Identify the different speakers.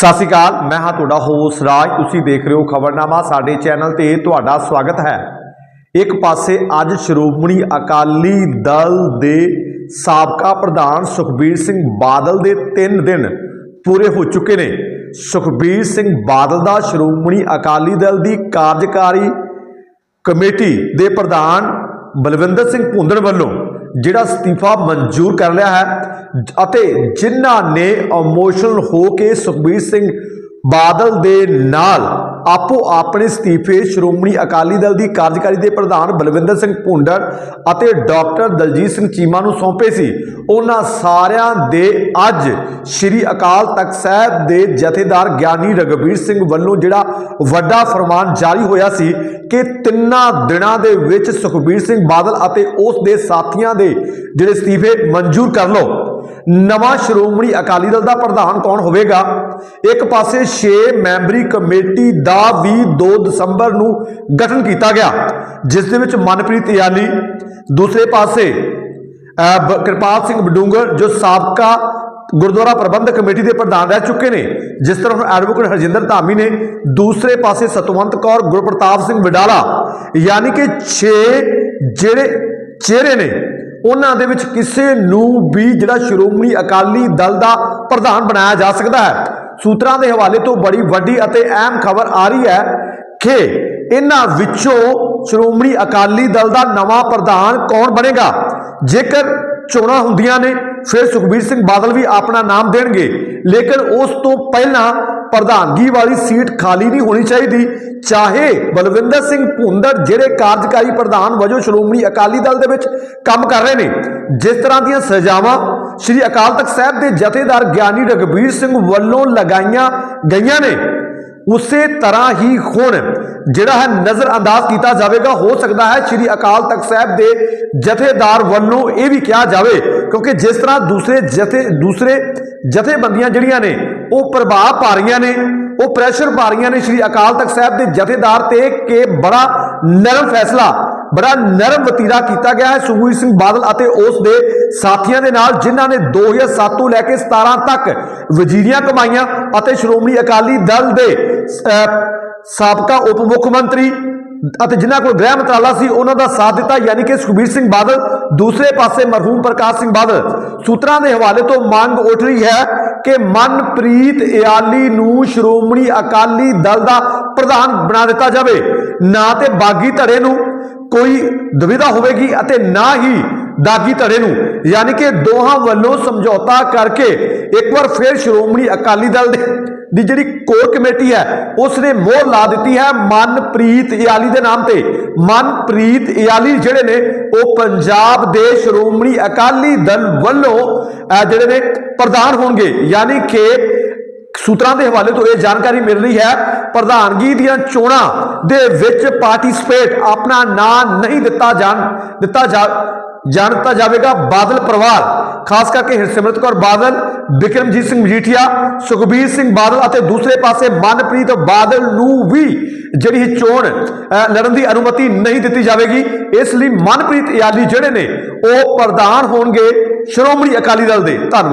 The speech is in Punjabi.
Speaker 1: ਸਤਿ ਸ਼੍ਰੀ ਅਕਾਲ, ਮੈਂ ਹਾਂ ਤੁਹਾਡਾ ਹੋਸ ਰਾਜ। ਤੁਸੀਂ ਦੇਖ ਰਹੇ ਹੋ ਖਬਰਨਾਮਾ, ਸਾਡੇ ਚੈਨਲ ਤੇ ਤੁਹਾਡਾ ਸਵਾਗਤ ਹੈ। ਇੱਕ ਪਾਸੇ ਅੱਜ ਸ਼੍ਰੋਮਣੀ ਅਕਾਲੀ ਦਲ ਦੇ ਸਾਬਕਾ ਪ੍ਰਧਾਨ ਸੁਖਬੀਰ ਸਿੰਘ ਬਾਦਲ ਦੇ 3 ਦਿਨ ਪੂਰੇ ਹੋ ਚੁੱਕੇ ਨੇ। ਸੁਖਬੀਰ ਸਿੰਘ ਬਾਦਲ ਦਾ ਸ਼੍ਰੋਮਣੀ ਅਕਾਲੀ ਦਲ ਦੀ ਕਾਰਜਕਾਰੀ ਕਮੇਟੀ ਦੇ ਪ੍ਰਧਾਨ ਬਲਵਿੰਦਰ ਸਿੰਘ ਭੁੰਦੜ ਵੱਲੋਂ ਜਿਹੜਾ ਅਸਤੀਫਾ ਮਨਜ਼ੂਰ ਕਰ ਲਿਆ ਹੈ ਅਤੇ ਜਿਨ੍ਹਾਂ ਨੇ ਇਮੋਸ਼ਨਲ ਹੋ ਕੇ ਸੁਖਬੀਰ ਸਿੰਘ ਬਾਦਲ ਦੇ ਨਾਲ ਆਪੋ ਆਪਣੇ ਅਸਤੀਫੇ ਸ਼੍ਰੋਮਣੀ ਅਕਾਲੀ ਦਲ ਦੀ ਕਾਰਜਕਾਰੀ ਦੇ ਪ੍ਰਧਾਨ ਬਲਵਿੰਦਰ ਸਿੰਘ ਭੁੰਡਰ ਅਤੇ ਡਾਕਟਰ ਦਲਜੀਤ ਸਿੰਘ ਚੀਮਾ ਨੂੰ ਸੌਂਪੇ ਸੀ। ਉਹਨਾਂ ਸਾਰਿਆਂ ਦੇ ਅੱਜ ਸ੍ਰੀ ਅਕਾਲ ਤਖਤ ਸਾਹਿਬ ਦੇ ਜਥੇਦਾਰ ਗਿਆਨੀ ਰਗਵੀਰ ਸਿੰਘ ਵੱਲੋਂ ਜਿਹੜਾ ਵੱਡਾ ਫਰਮਾਨ ਜਾਰੀ ਹੋਇਆ ਸੀ ਕਿ ਤਿੰਨਾਂ ਦਿਨਾਂ ਦੇ ਵਿੱਚ ਸੁਖਬੀਰ ਸਿੰਘ ਬਾਦਲ ਅਤੇ ਉਸ ਦੇ ਸਾਥੀਆਂ ਦੇ ਜਿਹੜੇ ਅਸਤੀਫੇ ਮਨਜ਼ੂਰ ਕਰ ਲਓ। ਨਵਾਂ ਸ਼੍ਰੋਮਣੀ ਅਕਾਲੀ ਦਲ ਦਾ ਪ੍ਰਧਾਨ ਕੌਣ ਹੋਵੇਗਾ? ਇੱਕ ਪਾਸੇ 6 ਮੈਂਬਰੀ ਕਮੇਟੀ ਦਾ ਵੀ 2 ਦਸੰਬਰ ਨੂੰ ਗਠਨ ਕੀਤਾ ਗਿਆ, ਜਿਸ ਦੇ ਵਿੱਚ ਮਨਪ੍ਰੀਤ ਯਾਲੀ ਦੂਸਰੇ ਪਾਸੇ ਕਿਰਪਾਲ ਸਿੰਘ ਬਡੂੰਗਰ ਜੋ ਸਾਬਕਾ ਗੁਰਦੁਆਰਾ ਪ੍ਰਬੰਧਕ ਕਮੇਟੀ ਦੇ ਪ੍ਰਧਾਨ ਰਹਿ ਚੁੱਕੇ ਨੇ, ਜਿਸ ਤਰ੍ਹਾਂ ਹੁਣ ਐਡਵੋਕੇਟ ਹਰਜਿੰਦਰ ਧਾਮੀ ਨੇ। ਦੂਸਰੇ ਪਾਸੇ ਸਤਵੰਤ ਕੌਰ, ਗੁਰਪ੍ਰਤਾਪ ਸਿੰਘ ਵਡਾਲਾ, ਯਾਨੀ ਕਿ 6 ਜਿਹੜੇ ਚਿਹਰੇ ਨੇ ਉਹਨਾਂ ਦੇ ਵਿੱਚ ਕਿਸੇ ਨੂੰ ਵੀ ਜਿਹੜਾ ਸ਼੍ਰੋਮਣੀ ਅਕਾਲੀ ਦਲ ਦਾ ਪ੍ਰਧਾਨ ਬਣਾਇਆ ਜਾ ਸਕਦਾ ਹੈ। ਸੂਤਰਾਂ ਦੇ ਹਵਾਲੇ ਤੋਂ ਬੜੀ ਵੱਡੀ ਅਤੇ ਅਹਿਮ ਖਬਰ ਆ ਰਹੀ ਹੈ ਕਿ ਇਹਨਾਂ ਵਿੱਚੋਂ ਸ਼੍ਰੋਮਣੀ ਅਕਾਲੀ ਦਲ ਦਾ ਨਵਾਂ ਪ੍ਰਧਾਨ ਕੌਣ ਬਣੇਗਾ? ਜੇਕਰ ਚੋਣਾਂ ਹੁੰਦੀਆਂ ਨੇ, ਫਿਰ ਸੁਖਬੀਰ ਸਿੰਘ ਬਾਦਲ ਵੀ ਆਪਣਾ ਨਾਮ ਦੇਣਗੇ। ਲੇਕਿਨ ਉਸ ਤੋਂ ਪਹਿਲਾਂ ਪ੍ਰਧਾਨਗੀ ਵਾਲੀ ਸੀਟ ਖਾਲੀ ਨਹੀਂ ਹੋਣੀ ਚਾਹੀਦੀ। ਚਾਹੇ ਬਲਵਿੰਦਰ ਸਿੰਘ ਭੁੰਦੜ, ਜਿਹੜੇ ਕਾਰਜਕਾਰੀ ਪ੍ਰਧਾਨ ਵਜੋਂ ਸ਼੍ਰੋਮਣੀ ਅਕਾਲੀ ਦਲ ਦੇ ਵਿੱਚ ਕੰਮ ਕਰ ਰਹੇ ਨੇ, ਜਿਸ ਤਰ੍ਹਾਂ ਦੀਆਂ ਸਜ਼ਾਵਾਂ ਸ੍ਰੀ ਅਕਾਲ ਤਖਤ ਸਾਹਿਬ ਦੇ ਜਥੇਦਾਰ ਗਿਆਨੀ ਰਗਵੀਰ ਸਿੰਘ ਵੱਲੋਂ ਲਗਾਈਆਂ ਗਈਆਂ ਨੇ, ਉਸੇ ਤਰ੍ਹਾਂ ਹੀ ਹੁਣ ਜਿਹੜਾ ਹੈ ਨਜ਼ਰ ਅੰਦਾਜ਼ ਕੀਤਾ ਜਾਵੇਗਾ। ਹੋ ਸਕਦਾ ਹੈ ਸ੍ਰੀ ਅਕਾਲ ਤਖਤ ਸਾਹਿਬ ਦੇ ਜਥੇਦਾਰ ਵੱਲੋਂ ਇਹ ਵੀ ਕਿਹਾ ਜਾਵੇ, ਕਿਉਂਕਿ ਜਿਸ ਤਰ੍ਹਾਂ ਦੂਸਰੇ ਜਥੇ, ਦੂਸਰੇ ਜਥੇਬੰਦੀਆਂ ਜਿਹੜੀਆਂ ਨੇ ਉਹ ਪ੍ਰਭਾਵ ਪਾ ਰਹੀਆਂ ਨੇ, ਉਹ ਪ੍ਰੈਸ਼ਰ ਪਾ ਰਹੀਆਂ ਨੇ ਸ੍ਰੀ ਅਕਾਲ ਤਖਤ ਸਾਹਿਬ ਦੇ ਜਥੇਦਾਰ ਤੇ ਕਿ ਬੜਾ ਨਰਮ ਫੈਸਲਾ, ਬੜਾ ਨਰਮ ਵਤੀਰਾ ਕੀਤਾ ਗਿਆ ਹੈ ਸੁਖਬੀਰ ਸਿੰਘ ਬਾਦਲ ਅਤੇ ਉਸ ਦੇ ਸਾਥੀਆਂ ਦੇ ਨਾਲ, ਜਿਨ੍ਹਾਂ ਨੇ 2007 ਤੋਂ ਲੈ ਕੇ 17 ਤੱਕ ਵਜ਼ੀਰੀਆਂ ਕਮਾਈਆਂ ਅਤੇ ਸ਼੍ਰੋਮਣੀ ਅਕਾਲੀ ਦਲ ਦੇ ਸਾਬਕਾ ਉਪ ਮੁੱਖ ਮੰਤਰੀ ਅਤੇ ਜਿਨ੍ਹਾਂ ਕੋਲ ਗ੍ਰਹਿ ਮੰਤਰਾਲਾ ਸੀ, ਉਹਨਾਂ ਦਾ ਸਾਥ ਦਿੱਤਾ, ਯਾਨੀ ਕਿ ਸੁਖਬੀਰ ਸਿੰਘ ਬਾਦਲ, ਦੂਸਰੇ ਪਾਸੇ ਮਰਹੂਮ ਪ੍ਰਕਾਸ਼ ਸਿੰਘ ਬਾਦਲ। ਸੂਤਰਾਂ ਦੇ ਹਵਾਲੇ ਤੋਂ ਮੰਗ ਉੱਠ ਰਹੀ ਹੈ ਕਿ ਮਨਪ੍ਰੀਤ ਇਆਲੀ ਨੂੰ ਸ਼੍ਰੋਮਣੀ ਅਕਾਲੀ ਦਲ ਦਾ ਪ੍ਰਧਾਨ ਬਣਾ ਦਿੱਤਾ ਜਾਵੇ। ਨਾ ਤੇ ਬਾਗੀ ਧੜੇ ਨੂੰ ਕੋਈ ਦੁਵਿਧਾ ਹੋਵੇਗੀ ਅਤੇ ਨਾ ਹੀ ਦਾਗੀ ਧੜੇ ਨੂੰ। ਯਾਨੀ ਕਿ ਦੋਹਾਂ ਵੱਲੋਂ ਸਮਝੌਤਾ ਕਰਕੇ ਇੱਕ ਵਾਰ ਫਿਰ ਸ਼੍ਰੋਮਣੀ ਅਕਾਲੀ ਦਲ ਦੇ ਦੀ ਜਿਹੜੀ ਕੋਰ ਕਮੇਟੀ ਹੈ ਉਸ ਨੇ ਮੋਹਰ ਲਾ ਦਿੱਤੀ ਹੈ ਮਨਪ੍ਰੀਤ ਇਆਲੀ ਦੇ ਨਾਮ ਤੇ। ਮਨਪ੍ਰੀਤ ਇਆਲੀ ਜਿਹੜੇ ਨੇ, ਉਹ ਪੰਜਾਬ ਦੇ ਸ਼੍ਰੋਮਣੀ ਅਕਾਲੀ ਦਲ ਵੱਲੋਂ ਜਿਹੜੇ ਨੇ ਪ੍ਰਧਾਨ ਹੋਣਗੇ। ਯਾਨੀ ਕਿ ਸੂਤਰਾਂ ਦੇ ਹਵਾਲੇ ਤੋਂ ਇਹ ਜਾਣਕਾਰੀ ਮਿਲ ਰਹੀ ਹੈ, ਪ੍ਰਧਾਨਗੀ ਦੀਆਂ ਚੋਣਾਂ ਦੇ ਵਿੱਚ ਪਾਰਟਿਸਿਪੇਟ ਆਪਣਾ ਨਾਂ ਨਹੀਂ ਦਿੱਤਾ ਜਾਣ ਦਿੱਤਾ ਜਾ ਜਾਣਤਾ ਜਾਵੇਗਾ ਬਾਦਲ ਪਰਿਵਾਰ, ਖਾਸ ਕਰਕੇ ਹਰਸਿਮਰਤ ਕੌਰ ਬਾਦਲ ਵਿਕਰਮਜੀਤ ਸਿੰਘ ਮਜੀਠੀਆ, ਸੁਖਬੀਰ ਸਿੰਘ ਬਾਦਲ ਅਤੇ ਦੂਸਰੇ ਪਾਸੇ ਮਨਪ੍ਰੀਤ ਬਾਦਲ ਨੂੰ ਵੀ ਜਿਹੜੀ ਚੋਣ ਲੜਨ ਦੀ ਅਨੁਮਤੀ ਨਹੀਂ ਦਿੱਤੀ ਜਾਵੇਗੀ। ਇਸ ਲਈ ਮਨਪ੍ਰੀਤ ਇਆਲੀ ਜਿਹੜੇ ਨੇ, ਉਹ ਪ੍ਰਧਾਨ ਹੋਣਗੇ। ਸ਼੍ਰੋਮਣੀ ਅਕਾਲੀ ਦਲ ਦੇ। ਧੰਨਵਾਦ।